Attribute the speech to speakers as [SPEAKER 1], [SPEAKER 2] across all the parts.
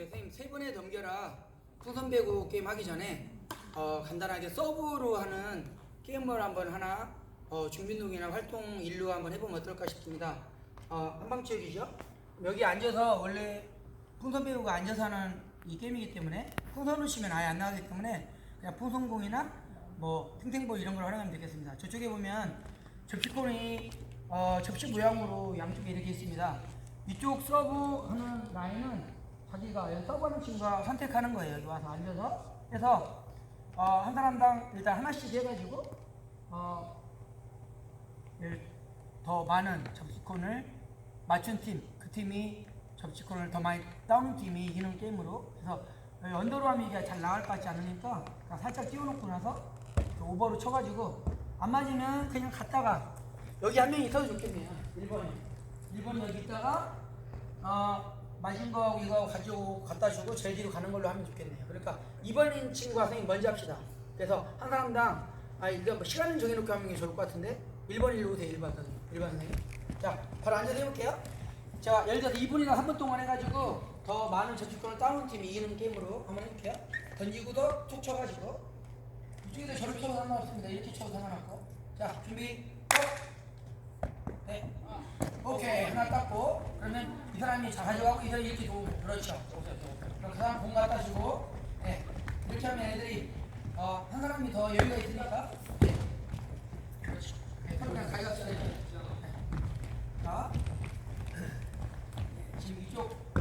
[SPEAKER 1] 네, 선생님 세 번에 넘겨라 풍선 배구 게임 하기 전에 어, 간단하게 서브로 하는 게임을 한번 하나 어, 준비운동이나 활동 일로 한번 해보면 어떨까 싶습니다. 어, 한방치기죠. 여기 앉아서 원래 풍선 배구가 앉아서 하는 이 게임이기 때문에 풍선을 치면 아예 안 나가기 때문에 그냥 풍선공이나 뭐 탱탱볼 이런 걸 활용하면 되겠습니다. 저쪽에 보면 접시콘이 어, 접시 모양으로 양쪽에 이렇게 있습니다. 이쪽 서브 하는 라인은 자기가 서브하는 친구가 선택하는 거예요. 여기 와서 앉아서 해서 어, 한 사람당 일단 하나씩 해가지고 어, 일- 더 많은 접시콘을 맞춘 팀, 그 팀이 접시콘을 더 많이 따오는 팀이 이기는 게임으로 그래서 여기 언더로 하면 이게 잘 나갈 것 같지 않으니까 살짝 띄워놓고 나서 그 오버로 쳐가지고 안 맞으면 그냥 갔다가 여기 한 명이 있어도 좋겠네요. 1번에 1번 여기 있다가 어, 마신 거하고 이거 가지고 갖다 주고 제일 뒤로 가는 걸로 하면 좋겠네요. 그러니까 2번인 친구가 선생님 먼저 합시다. 그래서 한 사람당 아 이거 뭐 시간을 정해놓고 하는 게 좋을 것 같은데 1번 일로 오세요. 1번 선생님. 1번 선생님. 자 바로 앉아서 해볼게요. 자 예를 들어서 2분이나 3분 동안 해가지고 더 많은 저축권을 따오는 팀이 이기는 게임으로 한번 해볼게요. 던지고도 툭 쳐가지고 이쪽에도 저렇게 쳐도 상관없습니다. 이렇게 쳐도 상관없고 자 준비 고! 네. 오케이 하나 이 사람이 잘 가져가고 이 사람이 이렇게 놓고 그렇죠 그럼 그 사람 공 갖다 주고 네. 이렇게 하면 애들이 어, 한 사람이 더 여유가 있으니까 네. 그렇죠 네. 그냥 가져가 써야 돼요 네. 자 네. 지금 이쪽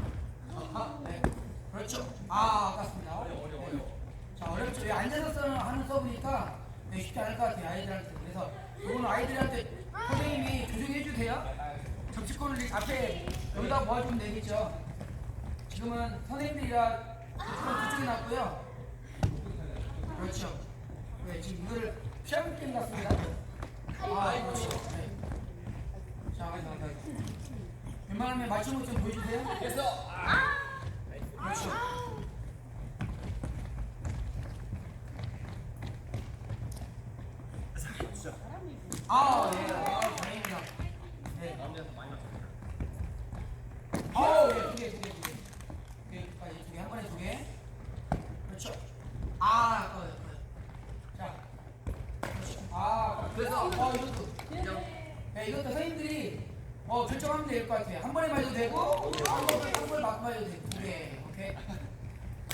[SPEAKER 1] 아, 네. 그렇죠 아 아깝습니다 네. 자 어렵죠 여기 앉아서 쓰는 하는 서브니까 네, 쉽지 않을 것 같아요 아이들한테 그래서 이거는 아이들한테 선생님이 조정해 주세요 접시권을 앞에 여기다 모아주면 되겠죠? 지금은 선생님들이라 그쪽에 놨고요. 그렇죠. 네 지금 이거를 피아노 게임 같습니다. 아 그렇죠. 네. 자 웬만하면 맞추는 것좀 보여주세요.
[SPEAKER 2] 됐어.
[SPEAKER 1] 그렇죠. 아, 네. 아, 다행입니다. 네.
[SPEAKER 2] 남자에서 많이 맞췄어.
[SPEAKER 1] 아우, 예, 두 개, 두 개, 두 개. 두 개까지, 두 개, 한 번에 두 개. 그렇죠. 아, 아까워요, 아까워요. 자. 그렇죠. 아, 그래서, 어, 이것도. 인정. 네, 이것도 선생님들이 뭐 결정하면 될 것 같아요. 한 번에 맞아도 되고, 한 번에, 한 번에 막 맞아도 되고. 두 개, 오케이.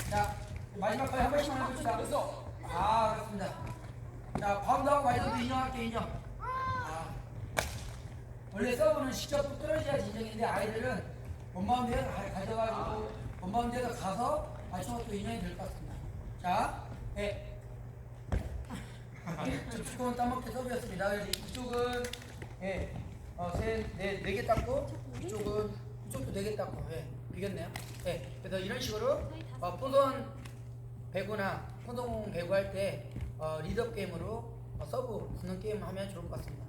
[SPEAKER 1] 자, 마지막까지 한 번씩만 해봅시다.
[SPEAKER 2] 됐어.
[SPEAKER 1] 아, 그렇습니다. 자, 바운드 하고 마이너도 인정할게, 인정. 아. 원래 서브는 직접 뚝 떨어져야지 인정인데 아이들은 원바운드에 가- 가져가지고 원바운드에서 가서 맞춘 것도 인정이 될 것 같습니다. 자, 네. 접시공은 따먹게 서브였습니다. 그래서 이쪽은 예, 어, 세, 네, 네개 땄고 이쪽은 이쪽도 네 개 땄고 예, 비겼네요. 예, 그래서 이런 식으로 어, 포선 배구나 포동 배구 할 때 어, 리더 게임으로 어, 서브 붙는 게임 하면 좋을 것 같습니다.